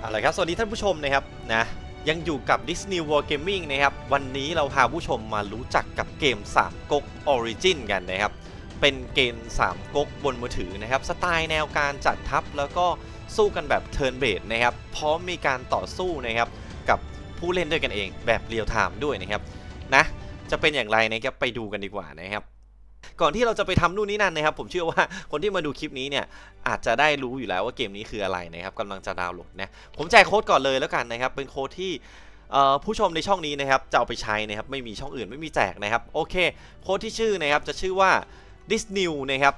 เอาละครับ สวัสดีท่านผู้ชมนะครับนะยังอยู่กับ Disney World Gaming นะครับ วันนี้เราพาผู้ชมมารู้จักกับเกม 3ก๊ก Origin กันนะครับ เป็นเกม 3ก๊กบนมือถือนะครับ สไตล์แนวการจัดทัพแล้วก็สู้กันแบบ Turn Based นะครับ พร้อมมีการต่อสู้นะครับ กับผู้เล่นด้วยกันเองแบบเรียลไทม์ด้วยนะครับนะจะเป็นอย่างไรนะครับไปดูกันดีกว่านะครับ ก่อนที่เราจะไปทำนู่นนี่นั่นนะครับ ผมเชื่อว่าคนที่มาดูคลิปนี้เนี่ยอาจจะได้รู้อยู่แล้วว่าเกมนี้คืออะไรนะครับกำลังจะดาวน์โหลดนะผมแจกโค้ดก่อนเลยแล้วกันนะครับ เป็นโค้ดที่ผู้ชมในช่องนี้นะครับจะเอาไปใช้นะครับไม่มีช่องอื่นไม่มีแจกนะครับโอเคโค้ดที่ชื่อนะครับจะชื่อว่า Disnew นะครับ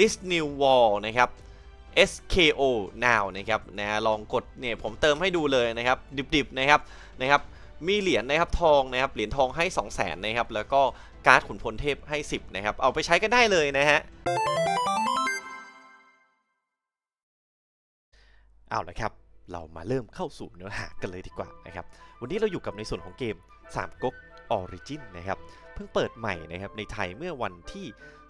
Disnew Wall นะครับ SKO now นะครับนะลองกดเนี่ยผมเติมให้ดูเลยนะครับ ดิบๆนะครับนะครับมีเหรียญนะครับทองนะครับเหรียญทองให้ 2 0 0แสนนะครับแล้วก็ การ์ดขุนพลเทพให้ 10 นะครับ เอาไปใช้กันได้เลยนะฮะเอาละครับ เรามาเริ่มเข้าสู่เนื้อหากันเลยดีกว่านะครับ วันนี้เราอยู่กับในส่วนของเกม3ก๊ก Origin นะครับ เพิ่งเปิดใหม่นะครับในไทยเมื่อวันที่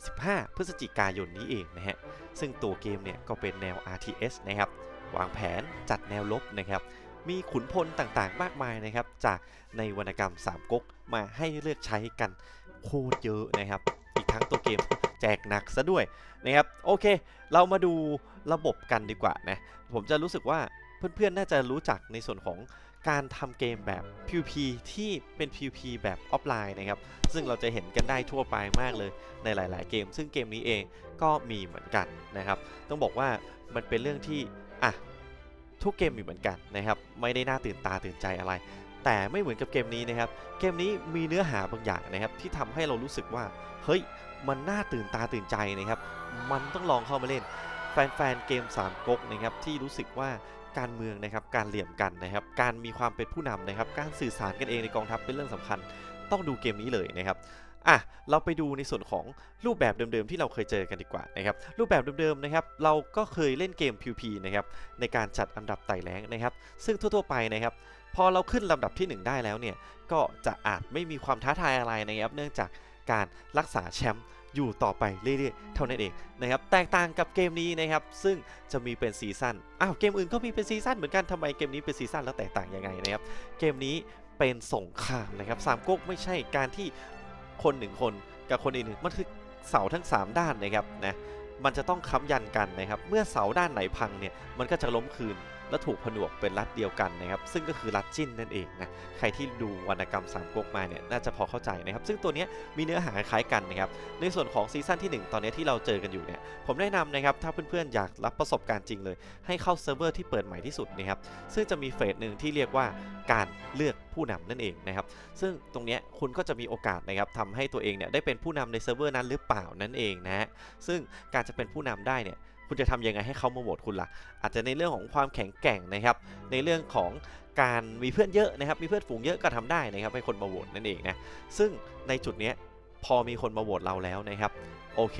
15 พฤศจิกายนนี้เองนะฮะ ซึ่งตัวเกมเนี่ยก็เป็นแนว RTS นะครับ วางแผนจัดแนวลบนะครับ มีขุนพลต่างๆ มากมายนะครับ จากในวรรณกรรม3ก๊กมาให้เลือกใช้กัน โคตรเยอะนะครับ อีกทั้งตัวเกมแจกหนักซะด้วยนะครับ โอเค เรามาดูระบบกันดีกว่านะ ผมจะรู้สึกว่าเพื่อนๆ น่าจะรู้จักในส่วนของการทำเกมแบบ PVP ที่เป็น PVP แบบออฟไลน์นะครับ ซึ่งเราจะเห็นกันได้ทั่วไปมากเลยในหลาย ๆ เกม ซึ่งเกมนี้เองก็มีเหมือนกันนะครับ ต้องบอกว่ามันเป็นเรื่องที่ อะ ทุกเกมมีเหมือนกันนะครับ ไม่ได้น่าตื่นตาตื่นใจอะไร แต่ไม่เหมือนกับเกมนี้นะครับ เกมนี้มีเนื้อหาบางอย่างนะครับที่ทำให้เรารู้สึกว่า เฮ้ย มันน่าตื่นตาตื่นใจนะครับ มันต้องลองเข้ามาเล่น แฟนๆ เกม3ก๊กนะครับที่รู้สึกว่าการเมืองนะครับ การเหลี่ยมกันนะครับ การมีความเป็นผู้นำนะครับ การสื่อสารกันเองในกองทัพเป็นเรื่องสำคัญ ต้องดูเกมนี้เลยนะครับอะเราไปดูในส่วนของรูปแบบเดิมๆที่เราเคยเจอกันดีกว่านะครับรูปแบบเดิมๆนะครับเราก็เคยเล่นเกม PVP นะครับในการจัดอันดับไต่แรงนะครับ ซึ่งทั่วๆไปนะครับ พอเราขึ้นลำดับที่ 1 ได้แล้วเนี่ย ก็จะอาจไม่มีความท้าทายอะไรนะครับ เนื่องจากการรักษาแชมป์อยู่ต่อไปเรื่อยๆ เท่านั้นเองนะครับ แตกต่างกับเกมนี้นะครับ ซึ่งจะมีเป็นซีซั่น อ้าว เกมอื่นก็มีเป็นซีซั่นเหมือนกันทำไมเกมนี้เป็นซีซั่นแล้วแตกต่างยังไงนะครับ เกมนี้เป็นสงครามนะครับสามก๊กไม่ใช่การที่คนหนึ่งคนกับคนอีกหนึ่งมันคือเสาทั้ง 3 ด้านนะครับนะมันจะต้องค้ำยันกันนะครับ เมื่อเสาด้านไหนพังเนี่ย มันก็จะล้มคืน และถูกผนวกเป็นรัฐเดียวกันนะครับ ซึ่งก็คือรัฐจิ้นนั่นเองนะใครที่ดูวรรณกรรมสามก๊กมาเนี่ยน่าจะพอเข้าใจนะครับ ซึ่งตัวนี้มีเนื้อหาคล้ายกันนะครับในส่วนของซีซั่นที่ 1 ตอนนี้ที่เราเจอกันอยู่เนี่ยผมแนะนำนะครับถ้าเพื่อนๆอยากรับประสบการณ์จริงเลย ให้เข้าเซิร์ฟเวอร์ที่เปิดใหม่ที่สุดนะครับซึ่งจะมีเฟสหนึ่งที่เรียกว่าการเลือกผู้นำนั่นเองนะครับ ซึ่งตรงนี้คุณก็จะมีโอกาสนะครับทำให้ตัวเองเนี่ยได้เป็นผู้นำในเซิร์ฟเวอร์นั้นหรือเปล่านั่นเองนะฮะซึ่งการจะเป็นผู้นำได้เนี่ย คุณจะทำยังไงให้เขามาโหวตคุณล่ะ อาจจะในเรื่องของความแข็งแกร่งนะครับ ในเรื่องของการมีเพื่อนเยอะนะครับ มีเพื่อนฝูงเยอะก็ทำได้นะครับ ให้คนมาโหวตนั่นเองนะ ซึ่งในจุดนี้พอมีคนมาโหวตเราแล้วนะครับ โอเค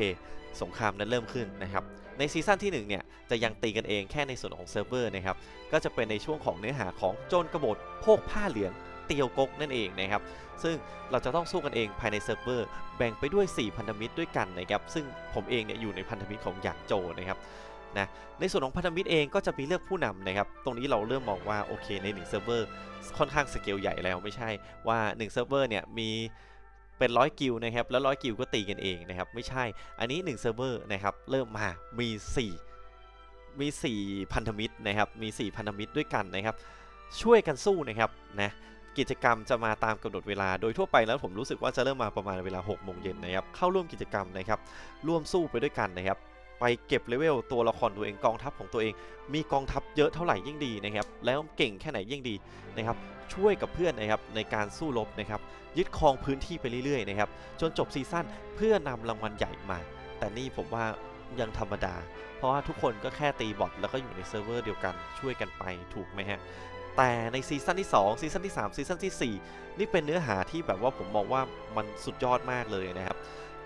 สงครามนั้นเริ่มขึ้นนะครับ ในซีซั่นที่1เนี่ยจะยังตีกันเองแค่ในส่วนของเซิร์ฟเวอร์นะครับ ก็จะเป็นในช่วงของเนื้อหาของโจรกบฏโพกผ้าเหลือง เตียวกกนั่นเองนะครับ ซึ่งเราจะต้องสู้กันเองภายในเซิร์ฟเวอร์แบ่งไปด้วย 4 พันธมิตรด้วยกันนะครับ ซึ่งผมเองเนี่ยอยู่ในพันธมิตรของหยางโจนะครับนะในส่วนของพันธมิตรเองก็จะมีเลือกผู้นำนะครับ ตรงนี้เราเริ่มมองว่าโอเคใน1เซิร์ฟเวอร์ค่อนข้างสเกลใหญ่แล้วไม่ใช่ว่า1เซิร์ฟเวอร์เนี่ยมีเป็นร้อยกิลด์นะครับแล้วร้อยกิลก็ตีกันเองนะครับไม่ใช่อันนี้1เซิร์ฟเวอร์นะครับเริ่มมามี 4 มี 4 พันธมิตรนะครับมี 4 พันธมิตรด้วยกันนะครับ ช่วยกันสู้นะครับนะ กิจกรรมจะมาตามกำหนดเวลาโดยทั่วไปแล้วผมรู้สึกว่าจะเริ่มมาประมาณเวลา6โมงเย็นนะครับเข้าร่วมกิจกรรมนะครับร่วมสู้ไปด้วยกันนะครับไปเก็บเลเวลตัวละครตัวเองกองทัพของตัวเอง มีกองทัพเยอะเท่าไหร่ยิ่งดีนะครับแล้วเก่งแค่ไหนยิ่งดีนะครับช่วยกับเพื่อนนะครับในการสู้รบนะครับยึดครองพื้นที่ไปเรื่อยๆนะครับจนจบซีซั่นเพื่อนำรางวัลใหญ่มา แต่นี่ผมว่ายังธรรมดา เพราะว่าทุกคนก็แค่ตีบอทแล้วก็อยู่ในเซิร์ฟเวอร์เดียวกันช่วยกันไปถูกไหมฮะ แต่ในซีซั่นที่ 2 ซีซั่นที่ 3 ซีซั่นที่ 4 นี่เป็นเนื้อหาที่แบบว่าผมมองว่ามันสุดยอดมากเลยนะครับ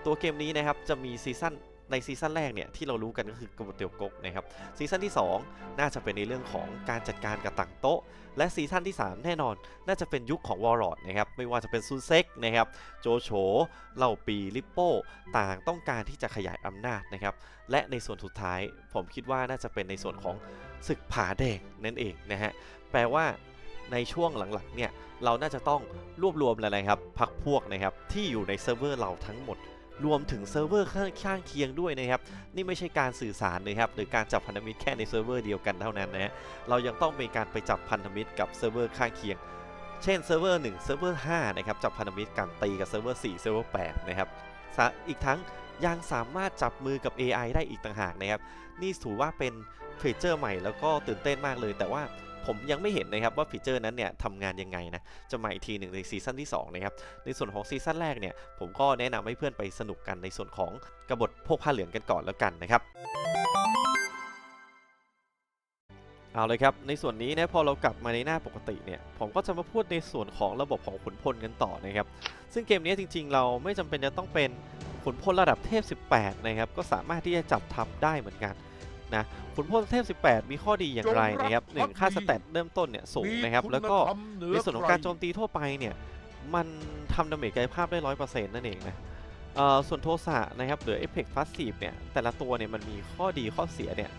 ตัวเกมนี้นะครับจะมีซีซั่นในซีซั่นแรกเนี่ยที่เรารู้กันก็คือกบฏเตียวกกนะครับซีซั่นที่ 2 น่าจะเป็นในเรื่องของการจัดการกับต่างโต๊ะ และซีซั่นที่ 3 แน่นอน น่าจะเป็นยุคของวอร์รอดนะครับไม่ว่าจะเป็นซูเซ็กนะครับโจโฉเหล่าปีลิปโป้ต่างต้องการที่จะขยายอำนาจนะครับและในส่วนสุดท้ายผมคิดว่าน่าจะเป็นในส่วนของศึกผาแดงนั่นเองนะฮะ แปลว่าในช่วงหลังๆเนี่ยเราน่าจะต้องรวบรวมอะไรครับพักพวกนะครับที่อยู่ในเซิร์ฟเวอร์เราทั้งหมด รวมถึงเซิร์ฟเวอร์ข้างข้างเคียงด้วยนะครับนี่ไม่ใช่การสื่อสารนะครับหรือการจับพันธมิตรแค่ในเซิร์ฟเวอร์เดียวกันเท่านั้นนะฮะเรายังต้องมีการไปจับพันธมิตรกับเซิร์ฟเวอร์ข้างเคียง เช่นเซิร์ฟเวอร์1เซิร์ฟเวอร์5นะครับจับพันธมิตรกันตีกับเซิร์ฟเวอร์4เซิร์ฟเวอร์8นะครับอีกทั้งยังสามารถจับมือกับ AI ได้อีกต่างหากนะครับนี่ถือว่าเป็นฟีเจอร์ใหม่แล้วก็ตื่นเต้นมากเลย แต่ว่า ผมยังไม่เห็นนะครับว่าฟีเจอร์นั้นเนี่ยทำงานยังไงนะจะมาอีกทีหนึ่งในซีซั่นที่2นะครับในส่วนของซีซั่นแรกเนี่ยผมก็แนะนำให้เพื่อนไปสนุกกันในส่วนของกบฏพวกผ้าเหลืองกันก่อนแล้วกันนะครับเอาเลยครับ ในส่วนนี้นะพอเรากลับมาในหน้าปกติเนี่ย ผมก็จะมาพูดในส่วนของระบบของขุนพลกันต่อนะครับ ซึ่งเกมนี้จริงๆ เราไม่จำเป็นจะต้องเป็นขุนพลระดับเทพ 18 นะครับ ก็สามารถที่จะจับทำได้เหมือนกัน นะขุนพลเทพ 18 มีข้อดีอย่างไรนะครับหนึ่งค่าสแตทเริ่มต้นเนี่ยสูงนะครับ แล้วก็ในส่วนของการโจมตีทั่วไปเนี่ย มันทำดาเมจกายภาพได้ร้อยเปอร์เซ็นต์นั่นเองนะเอ่อส่วนโทสะนะครับหรือเอฟเฟกต์ฟาสซีฟเนี่ย แต่ละตัวเนี่ยมันมีข้อดีข้อเสียเนี่ย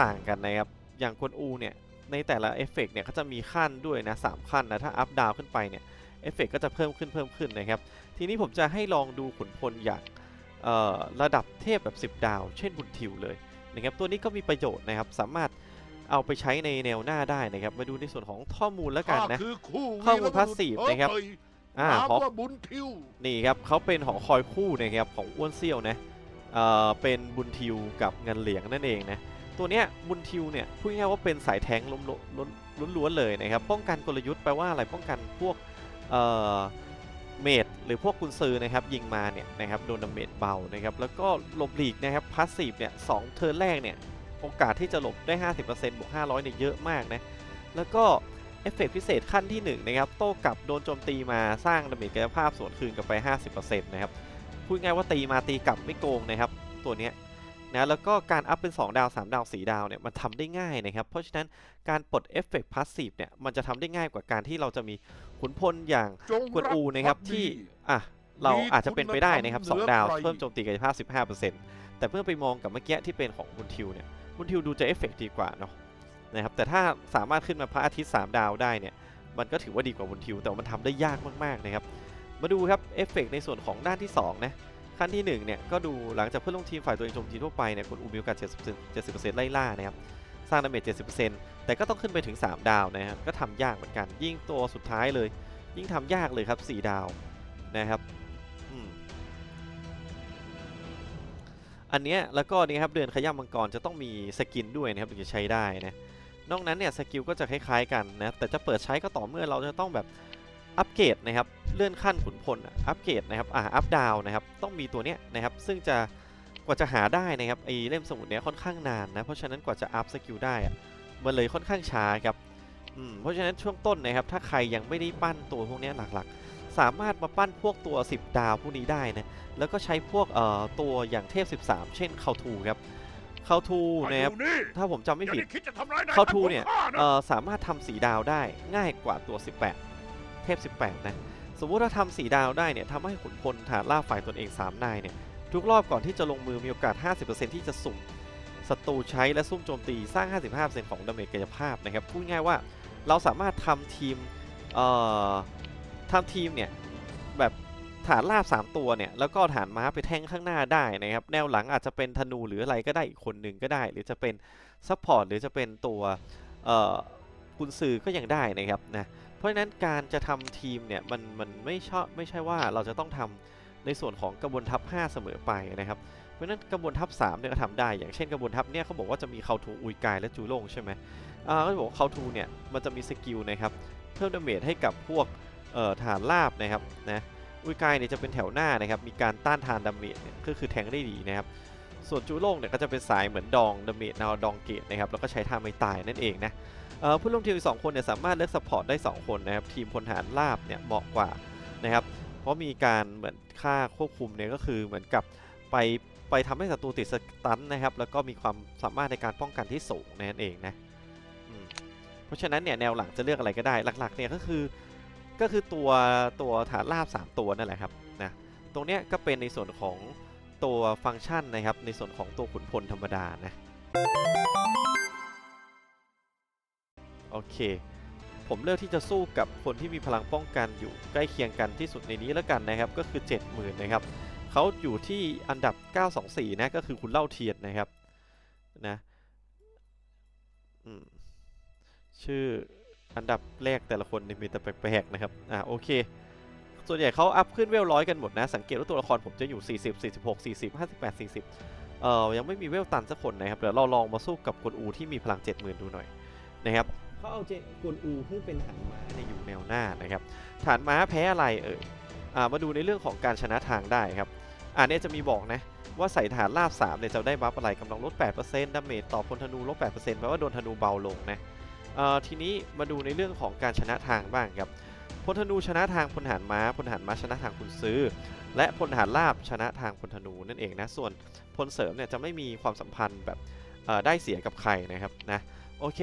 ต่างกันนะครับ อย่างกวนอูเนี่ย ในแต่ละเอฟเฟกต์เนี่ยเขาจะมีขั้นด้วยนะสามขั้นนะ ถ้าอัพดาวขึ้นไปเนี่ยเอฟเฟกต์ก็จะเพิ่มขึ้นเพิ่มขึ้นนะครับ ทีนี้ผมจะให้ลองดูขุนพลอย่างเอ่อระดับเทพแบบ 10 ดาว เช่นบุญทิวเลย นะครับตัวนี้ก็มีประโยชน์นะครับสามารถเอาไปใช้ในแนวหน้าได้นะครับ มาดูในส่วนของข้อมูลแล้วกันนะคือคู่ข้อมูล passive นะครับอ่าอ่าขอว่าบุญทิวนี่ครับเขาเป็นหอคอยคู่นะครับของอ้วนเซี่ยวนะเอ่อเป็นบุญทิวกับเงินเหลียงนั่นเองนะตัวเนี้ยบุญทิวเนี่ยพูดง่ายๆว่าเป็นสายแทงล้มล้วนล้วนๆเลยนะครับป้องกันกลยุทธ์แปลว่าอะไรป้องกันพวกเอ่อ เมดหรือพวกกุนซือนะครับยิงมาเนี่ยนะครับโดนดาเมจเบานะครับแล้วก็หลบหลีกนะครับพาสซีฟเนี่ยสองเทิร์นแรกเนี่ยโอกาสที่จะหลบได้ 50%บวก500เนี่ยเยอะมากนะแล้วก็เอฟเฟกต์พิเศษขั้นที่1นะครับโต้กลับโดนโจมตีมาสร้างดาเมจกายภาพสวนคืนกลับไป 50%นะครับพูดง่ายว่าตีมาตีกลับไม่โกงนะครับตัวเนี้ย นะแล้วก็การอัพเป็น 2 ดาว 3 ดาว 4 ดาวเนี่ยมันทำได้ง่ายนะครับ เพราะฉะนั้นการปลดเอฟเฟกต์พาสซีฟเนี่ยมันจะทำได้ง่ายกว่าการที่เราจะมีขุนพลอย่างจงกวนอูนะครับพักดีที่อะเราอาจจะเป็นไปได้นะครับมีคุณธรรม2ดาวเหนือใครเพิ่มโจมตีกายภาพ 15%แต่เมื่อไปมองกับเมื่อกี้ที่เป็นของบุญทิวเนี่ยบุญทิวดูจะเอฟเฟกต์ดีกว่าเนาะนะครับแต่ถ้าสามารถขึ้นมาพระอาทิตย์ 3 ดาวได้เนี่ยมันก็ถือว่าดีกว่าบนทิว แต่ว่ามันทำได้ยากมากๆนะครับมาดูครับเอฟเฟกในส่วนของด้านที่2นะ ขั้นที่ 1 เนี่ย ก็ดูหลังจากเพื่อนร่วมทีมฝ่ายตัวเองโจมตีทั่วไปเนี่ยคนอูมิโอกาส70% 70%ไล่ล่านะครับ สร้างดาเมจ70%แต่ก็ต้องขึ้นไปถึง 3 ดาวนะครับ ก็ทำยากเหมือนกัน ยิ่งตัวสุดท้ายเลย ยิ่งทำยากเลยครับ 4 ดาวนะครับอันเนี้ยแล้วก็นี่ครับเดือนขย้ำมังกรจะต้องมีสกินด้วยนะครับถึงจะใช้ได้นะนอกนั้นเนี่ยสกิลก็จะคล้ายๆกันนะแต่จะเปิดใช้ก็ต่อเมื่อเราจะต้องแบบ อัปเกรดนะครับเลื่อนขั้นขุนพลอะอัปเกรดนะครับอ่าอัปดาวนะครับต้องมีตัวเนี้ยนะครับซึ่งจะกว่าจะหาได้นะครับไอเล่มสมุดเนี้ยค่อนข้างนานนะเพราะฉะนั้นกว่าจะอัพสกิลได้อะมันเลยค่อนข้างช้าครับอืมเพราะฉะนั้นช่วงต้นนะครับถ้าใครยังไม่ได้ปั้นตัวพวกเนี้ยหลักๆ สามารถมาปั้นพวกตัว 10 ดาวพวกนี้ได้นะแล้วก็ใช้พวกเอ่อตัวอย่างเทพ 13 เช่นเคาทูครับเคาทูนะครับมาดูนี่ถ้าผมจำไม่อย่าผิดได้คิดจะทำร้ายนายเข้าท่นทูผมเนี่ยฆ่าะเอ่อสามารถทำสีดาวได้ง่ายกว่าตัว 18เท พ 18 นะ สมมุติถ้าทำสีดาวได้เนี่ยทำให้ขุนพลฐานล่าฝ่ายตนเอง 3 นายเนี่ยทุกรอบก่อนที่จะลงมือมีโอกาส 50%ที่จะสุ่มศัตรูใช้และซุ่มโจมตีสร้าง 55%ของดาเมจกายภาพนะครับพูดง่ายว่าเราสามารถทำทีมเอ่อทำทีมเนี่ยแบบฐานลาบ 3 ตัวเนี่ยแล้วก็ฐานม้าไปแท่งข้างหน้าได้นะครับแนวหลังอาจจะเป็นธนูหรืออะไรก็ได้อีกคนหนึ่งก็ได้ หรือจะเป็นซัพพอร์ตหรือจะเป็นตัวเอ่อกุนซือก็ยังได้นะครับนะ เพราะฉะนั้นการจะทำทีมเนี่ยมันมันไม่ชอบไม่ใช่ว่าเราจะต้องทำในส่วนของกระบวนทัพ 5 เสมอไปนะครับ เพราะฉะนั้นกระบวนทัพ 3 เนี่ยก็ทำได้ อย่างเช่นกระบวนทัพเนี่ยเขาบอกว่าจะมีเคาทูอุยกายและจูโลงใช่ไหมอ่าก็บอกว่าเคาทูเนี่ยมันจะมีสกิลนะครับเพิ่มดาเมจให้กับพวกเอ่อฐานลาบนะครับนะอุยกายเนี่ยจะเป็นแถวหน้านะครับมีการต้านทานดาเมจเนี่ยก็คือแทงได้ดีนะครับส่วนจูโล่งเนี่ยก็จะเป็นสายเหมือนดองดาเมจแนวดองเกตนะครับแล้วก็ใช้ท่าไม่ตายนั่นเองนะ ผู้ร่วมทีมอีกสองคนเนี่ยสามารถเลือกสปอร์ตได้ 2 คนนะครับทีมพลฐานลาบเนี่ยเหมาะกว่านะครับเพราะมีการเหมือนค่าควบคุมเนี่ยก็คือเหมือนกับไปไปทำให้ศัตรูติดสตันนะครับแล้วก็มีความสามารถในการป้องกันที่สูงนั่นเองนะเพราะฉะนั้นเนี่ยแนวหลังจะเลือกอะไรก็ได้หลักๆเนี่ยก็คือก็คือตัวตัวฐานราบ 3 ตัวนั่นแหละครับนะตรงเนี้ยก็เป็นในส่วนของตัวฟังก์ชันนะครับในส่วนของตัวขุนพลธรรมดานะ โอเค ผมเลือกที่จะสู้กับคนที่มีพลังป้องกันอยู่ใกล้เคียงกันที่สุดในนี้แล้วกันนะครับ ก็คือ 70,000นะครับเขาอยู่ที่อันดับ 924 นะ ก็คือคุณเล่าเทียนนะครับนะอืมชื่ออันดับแรกแต่ละคนมีแต่แปลกๆนะครับ อ่าโอเค ส่วนใหญ่เขาอัพขึ้นเวลร้อยกันหมดนะ สังเกตว่าตัวละครผมจะอยู่ 40 46 40 58 40 เอ่อ ยังไม่มีเวลตันสักคนนะครับ เดี๋ยวเราลองมาสู้กับกวนอูที่มีพลัง 70,000 ดูหน่อยนะครับ เขาเอาเจกวนอูขึ้นเป็นฐานม้าในยอยู่แนวหน้านะครับฐานม้าแพ้อะไรเอ่ยมาดูในเรื่องของการชนะทางได้ครับอ่าเนี่ยจะมีบอกนะว่าใส่ฐานลาบ3เนี่ยจะได้บัฟอะไรกำลังลด 8%ดาเมจต่อพลธนูลด 8%แปลว่าโดนธนูเบาลงนะทีนี้มาดูในเรื่องของการชนะทางบ้างครับพลธนูชนะทางพลฐานม้าพลฐานม้าชนะทางคุณซื้อ และพลฐานลาบชนะทางพลธนูนั่นเองนะส่วนพลเสริมเนี่ยจะไม่มีความสัมพันธ์แบบได้เสียกับใครนะครับนะโอเค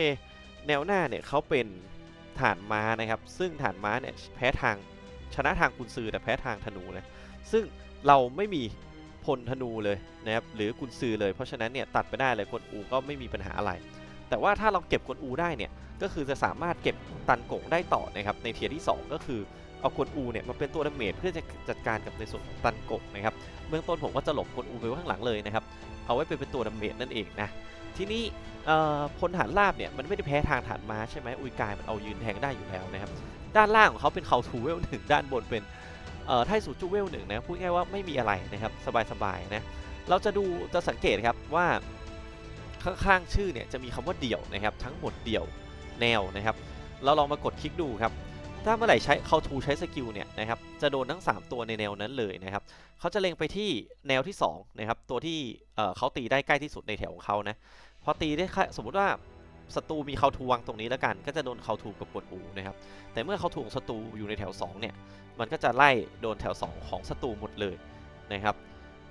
แนวหน้าเนี่ยเขาเป็นฐานม้านะครับ ซึ่งฐานม้าเนี่ยแพ้ทางชนะทางกุนซือแต่แพ้ทางธนูนะซึ่งเราไม่มีพลธนูเลยนะครับหรือกุนซือเลยเพราะฉะนั้นเนี่ยตัดไปได้เลยกวนอูก็ไม่มีปัญหาอะไร แต่ว่าถ้าเราเก็บกวนอูได้เนี่ยก็คือจะสามารถเก็บตันกงได้ต่อนะครับในเทียร์ที่ 2 ก็คือเอากวนอูเนี่ยมาเป็นตัวดาเมจเพื่อจะจัดการกับในส่วนของตันกงนะครับเบื้องต้นผมก็จะหลบกวนอูไปข้างหลังเลยนะครับเอาไว้เป็นเป็นตัวดาเมจนั่นเองนะ ทีนี้พลฐานราบเนี่ยมันไม่ได้แพ้ทางฐานม้าใช่ไหมอุยกายมันเอายืนแทงได้อยู่แล้วนะครับด้านล่างของเขาเป็นเขาทูเวลหนึ่งด้านบนเป็นไทสูจูเวลหนึ่งนะพูดง่ายว่าไม่มีอะไรนะครับสบายๆนะเราจะดูจะสังเกตครับว่าข้างๆชื่อเนี่ยจะมีคำว่าเดี่ยวนะครับทั้งหมดเดี่ยวแนวนะครับเราลองมากดคลิกดูครับถ้าเมื่อไหร่ใช้เขาทูใช้สกิลเนี่ยนะครับจะโดนทั้ง 3 ตัวในแนวนั้นเลยนะครับเขาจะเล็งไปที่แนวที่2นะครับตัวที่เอ่อเขาตีได้ใกล้ที่สุดในแถวของเขานะ พอตีได้ค่าสมมุติว่าศัตรูมีเขาทูวางตรงนี้แล้วกัน ก็จะโดนเขาทูกับกดอูนะครับ แต่เมื่อเขาทูของศัตรูอยู่ในแถว 2 เนี่ย มันก็จะไล่โดนแถว 2 ของศัตรูหมดเลยนะครับ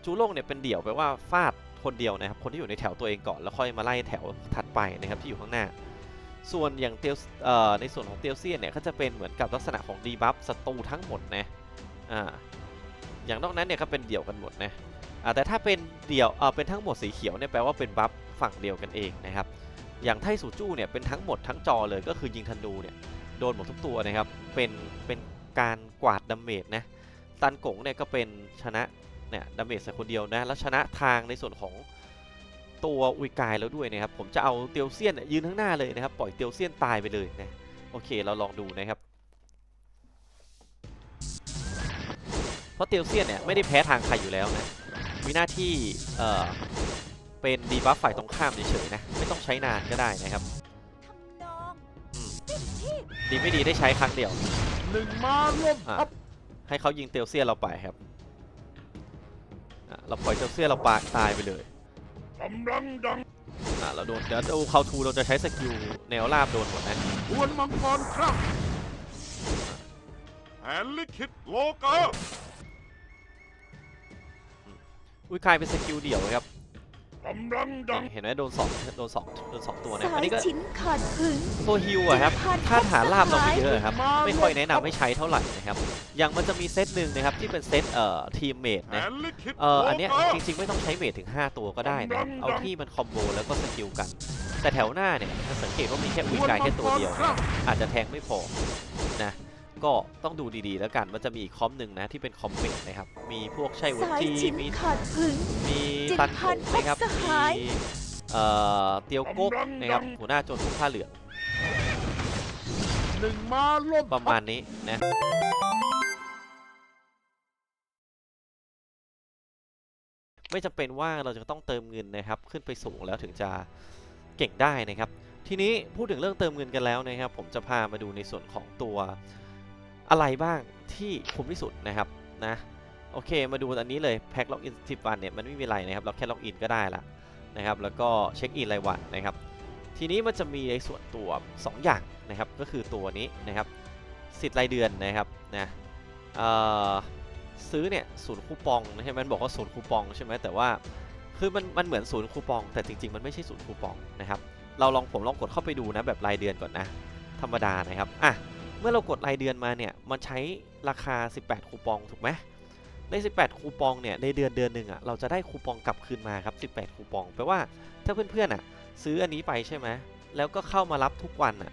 จูโล่งเนี่ยเป็นเดี่ยวแปลว่าฟาดคนเดียวนะครับ คนที่อยู่ในแถวตัวเองก่อนแล้วค่อยมาไล่แถวถัดไปนะครับที่อยู่ข้างหน้า ส่วนอย่างเตียวเอ่อในส่วนของเตียวเซียนเนี่ยก็จะเป็นเหมือนกับลักษณะของดีบัฟศัตรูทั้งหมดนะอ่าอย่างนอกนั้นเนี่ยก็เป็นเดี่ยวกันหมดนะอ่าแต่ถ้าเป็นเดี่ยวเอ่อเป็นทั้งหมดสีเขียวเนี่ยแปลว่าเป็นบัฟ ฝั่งเดียวกันเองนะครับ อย่างไทสูจู้เนี่ยเป็นทั้งหมดทั้งจอเลยก็คือยิงธนูเนี่ยโดนหมดทุกตัวนะครับ เป็นเป็นการกวาดดาเมจนะ ตันกงเนี่ยก็เป็นชนะเนี่ยดาเมจใส่คนเดียวนะ แล้วชนะทางในส่วนของตัวอุยกายแล้วด้วยนะครับ ผมจะเอาเตียวเซียนเนี่ยยืนข้างหน้าเลยนะครับ ปล่อยเตียวเซียนตายไปเลยนะ โอเคเราลองดูนะครับ เพราะเตียวเซียนเนี่ยไม่ได้แพ้ทางใครอยู่แล้วนะ มีหน้าที่เอ่อ เป็นดีบัฟฝ่ายตรงข้ามเฉยๆนะ ไม่ต้องใช้นานก็ได้นะครับทำนองอืมสิทธิดีไม่ดีได้ใช้ครั้งเดียวหนึ่งมาร่วมอะทัพให้เขายิงเตียวเซียนเราไปครับอะเราปล่อยเตียวเซียนเราปาตายไปเลยกำลังดังอะเราโดนเดี๋ยวดูเขาทูเราจะใช้สกิลแนวราบโดนหมดนะทวนมังกรครับแผนลิขิตโลกาอุ้ยคายเป็นสกิลเดี่ยวครับ กำลังดังเห็นไหมโดนสองโดนสองโดนสองตัวนะสาอันยนี้ก็ชิ้นขาดผึงตัวฮิวอะครับผ่านถ้าฐานราบเราไม่ทัพสหายเยอะครับ ไม่ค่อยแนะนำให้ใช้เท่าไหร่นะครับอย่างมันจะมีเซตหนึ่งนะครับที่เป็นเซตเอ่อทีมเมทแผนะนลิขิตเอ่อโลอันเนี้ยกาจริงๆไม่ต้องใช้เมทถึง 5 ตัวก็ได้นะดังๆเอาที่มันคอมโบแล้วก็สกิลกัน แต่แถวหน้าเนี่ยจะสังเกตว่ามีแค่อุยกายแค่ตัวเดียวนะอาจจะแทงไม่พอนะ ก็ต้องดูดีๆแล้วกันมันจะมีอีกคอมหนึ่งนะที่เป็นคอมเมทนะครับ มีพวกใช่วุสายจีชิ้นมีขาดผึงมีจิตตันพักนงนะครับพบสหายมีเอ่อเตียวกกนะครับหัวหน้าโจรทุกผ้าเหลืองหนึ่งมาร่วมประมาณนี้นะไม่จำเป็นว่าเราจะต้องเติมเงินนะครับ ขึ้นไปสูงแล้วถึงจะเก่งได้นะครับ ทีนี้พูดถึงเรื่องเติมเงินกันแล้วนะครับ ผมจะพามาดูในส่วนของตัว อะไรบ้างที่คุ้มที่สุดนะครับนะโอเค มาดูอันนี้เลยแพ็คล็อกอินสิบวันเนี่ยมันไม่มีอะไรนะครับเราแค่ล็อกอินก็ได้ละนะครับแล้วก็เช็คอินรายวันนะครับทีนี้มันจะมีในส่วนตัว 2 อย่างนะครับก็คือตัวนี้นะครับสิทธิ์รายเดือนนะครับนะซื้อเนี่ยศูนย์คูปองใช่ไหมมันบอกว่าศูนย์คูปองใช่ไหมแต่ว่าคือมันมันเหมือนศูนย์คูปอง แต่จริง ๆ มันไม่ใช่ศูนย์คูปองนะครับเราลองผมลองกดเข้าไปดูนะแบบรายเดือนก่อนนะธรรมดานะครับอะ เมื่อเรากดรายเดือนมาเนี่ยมันใช้ราคา 18 คูปองถูกไหมใน 18 คูปองเนี่ยในเดือนเดือนหนึ่งอะเราจะได้คูปองกลับคืนมาครับ 18 คูปองแปลว่าถ้าเพื่อนๆอะซื้ออันนี้ไปใช่ไหมแล้วก็เข้ามารับทุกวันอะ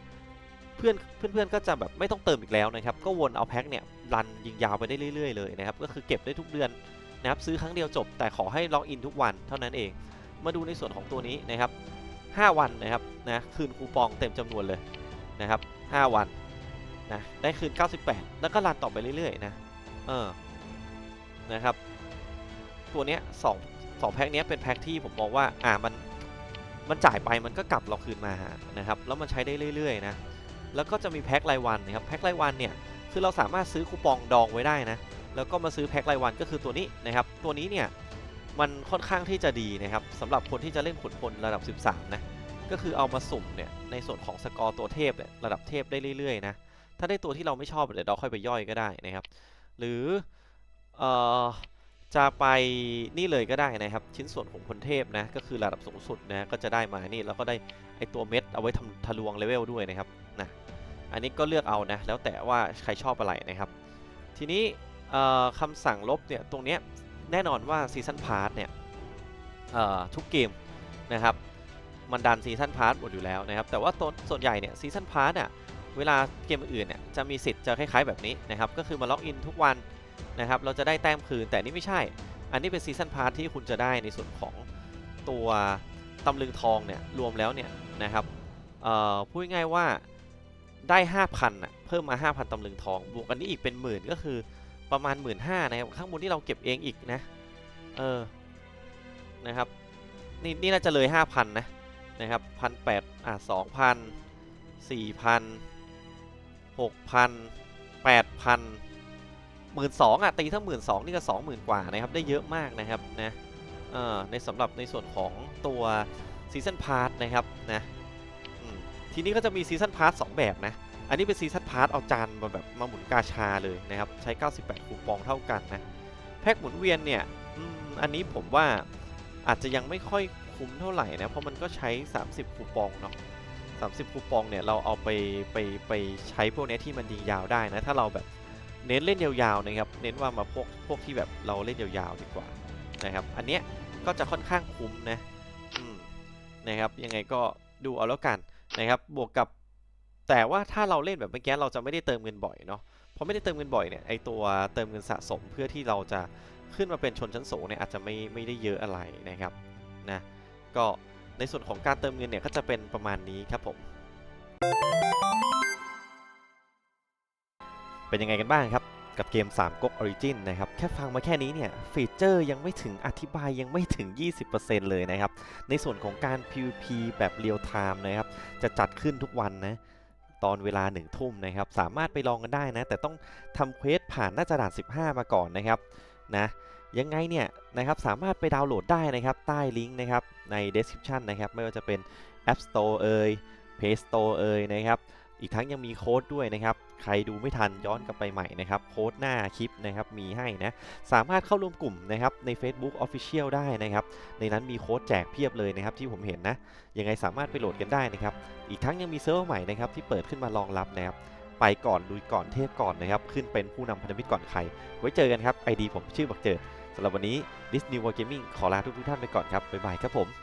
เพื่อนเพื่อนๆก็จะแบบไม่ต้องเติมอีกแล้วนะครับก็วนเอาแพ็คเนี่ยรันยิงยาวไปได้เรื่อยๆเลยนะครับก็คือเก็บได้ทุกเดือนนะครับซื้อครั้งเดียวจบ แต่ขอให้ล็อกอินทุกวันเท่านั้นเอง มาดูในส่วนของตัวนี้นะครับ 5 วันนะครับนะคืนคูปองเต็มจำนวนเลยนะครับ 5 วัน นะได้คืน 98 แล้วก็รันต่อไปเรื่อยๆนะเออนะครับตัวเนี้ยสองสองแพ็คเนี้ยเป็นแพ็คที่ผมมองว่าอ่ามันมันจ่ายไปมันก็กลับเราคืนมานะครับแล้วมันใช้ได้เรื่อยๆนะแล้วก็จะมีแพ็ครายวันนะครับแพ็ครายวันเนี่ยคือเราสามารถซื้อคูปองดองไว้ได้นะแล้วก็มาซื้อแพ็ครายวันก็คือตัวนี้นะครับ ตัวนี้เนี่ยมันค่อนข้างที่จะดีนะครับสำหรับคนที่จะเล่นขุนพลระดับ 13 นะ ก็คือเอามาสุ่มเนี่ยในส่วนของสกอร์ตัวเทพเนี่ยระดับเทพได้เรื่อยๆนะ ถ้าได้ตัวที่เราไม่ชอบเดี๋ยวเราค่อยไปย่อยก็ได้นะครับ หรือเอ่อจะไปนี่เลยก็ได้นะครับ ชิ้นส่วนของพลเทพนะก็คือระดับสูงสุดนะก็จะได้มานี่แล้วก็ได้ไอตัวเม็ดเอาไว้ทำทะลวงเลเวลด้วยนะครับนะอันนี้ก็เลือกเอานะแล้วแต่ว่าใครชอบอะไรนะครับ ทีนี้คำสั่งลบเนี่ยตรงเนี้ยแน่นอนว่าซีซันพาร์ทเนี่ยทุกเกมนะครับมันดันซีซันพาร์ทหมดอยู่แล้วนะครับแต่ว่าตัวส่วนใหญ่เนี่ยซีซันพาร์ทเนี่ย เวลาเกมอื่นเนี่ยจะมีสิทธิ์จะคล้ายๆแบบนี้นะครับก็คือมาล็อกอินทุกวันนะครับเราจะได้แต้มคืนแต่นี่ไม่ใช่ อันนี้เป็นซีซันพาร์ทที่คุณจะได้ในส่วนของตัวตำลึงทองเนี่ยรวมแล้วเนี่ยนะครับพูดง่ายๆว่าได้ 5,000อะเพิ่มมา 5,000ตำลึงทอง บวกกันนี้อีกเป็นหมื่นก็คือประมาณ 1 5ื่นนะครับข้างบนที่เราเก็บเองอีกนะเออนะครับนี่นี่น่าจะเลย 5,000 นะนะครับพันแปดอะสองพันสี่พัน หกพันแปดพันหมื่นสองอะตีทั้งหมื่นสองนี่ก็สองหมื่นกว่านะครับ ได้เยอะมากนะครับนะเออในสำหรับในส่วนของตัวซีซันพาร์ทนะครับนะทีนี้ก็จะมีซีซันพาร์ทสองแบบนะ อันนี้เป็นซีซันพาร์ทเอาจานมาแบบมาหมุนกาชาเลยนะครับ ใช้ 98 คูปองเท่ากันนะ แพ็กหมุนเวียนเนี่ยอันนี้ผมว่าอาจจะยังไม่ค่อยคุ้มเท่าไหร่นะ เพราะมันก็ใช้ 30 คูปองเนาะ 30คูปองเนี่ยเราเอาไปไปไปใช้พวกเนี้ยที่มันยิงยาวได้นะถ้าเราแบบเน้นเล่นยาวๆนะครับเน้นว่ามาพวกพวกที่แบบเราเล่นยาวๆดีกว่านะครับอันเนี้ยก็จะค่อนข้างคุ้มนะมนะครับยังไงก็ดูเอาแล้วกันนะครับบวกกับแต่ว่าถ้าเราเล่นแบบเมื่อกี้เราจะไม่ได้เติมเงินบ่อยเนาะพอไม่ได้เติมเงินบ่อยเนี่ยไอตัวเติมเงินสะสมเพื่อที่เราจะขึ้นมาเป็นชนชั้นสูงเนี่ยอาจจะไม่ไม่ได้เยอะอะไรนะครับนะก็ ในส่วนของการเติมเงินเนี่ยก็จะเป็นประมาณนี้ครับผม เป็นยังไงกันบ้างครับกับเกม 3ก๊ก Origin นะครับ แค่ฟังมาแค่นี้เนี่ย ฟีเจอร์ยังไม่ถึงอธิบายยังไม่ถึง 20%เลยนะครับ ในส่วนของการ PVP แบบเรียลไทม์นะครับ จะจัดขึ้นทุกวันนะ ตอนเวลาหนึ่งทุ่มนะครับ สามารถไปลองกันได้นะ แต่ต้องทำเควสผ่านหน้าจด่าน 15 มาก่อนนะครับนะยังไงเนี่ย นะครับสามารถไปดาวน์โหลดได้นะครับใต้ลิงก์นะครับใน description นะครับไม่ว่าจะเป็น App Store เอ่ย Play Store เอ่ยนะครับอีกทั้งยังมีโค้ดด้วยนะครับ ใครดูไม่ทันย้อนกลับไปใหม่นะครับ โค้ดหน้าคลิปนะครับมีให้นะ สามารถเข้าร่วมกลุ่มนะครับใน Facebook Official ได้นะครับ ในนั้นมีโค้ดแจกเพียบเลยนะครับที่ผมเห็นนะ ยังไงสามารถไปโหลดกันได้นะครับ อีกทั้งยังมีเซิร์ฟเวอร์ใหม่นะครับที่เปิดขึ้นมารองรับนะครับ ไปก่อนลุยก่อนเทพก่อนนะครับ ขึ้นเป็นผู้นำพันธมิตรก่อนใคร ไว้เจอกันครับ ID ผมชื่อบักเจิด สำหรับวันนี้ Disney World Gaming ขอลาทุกทุกท่านไปก่อนครับ บ๊ายบายครับผม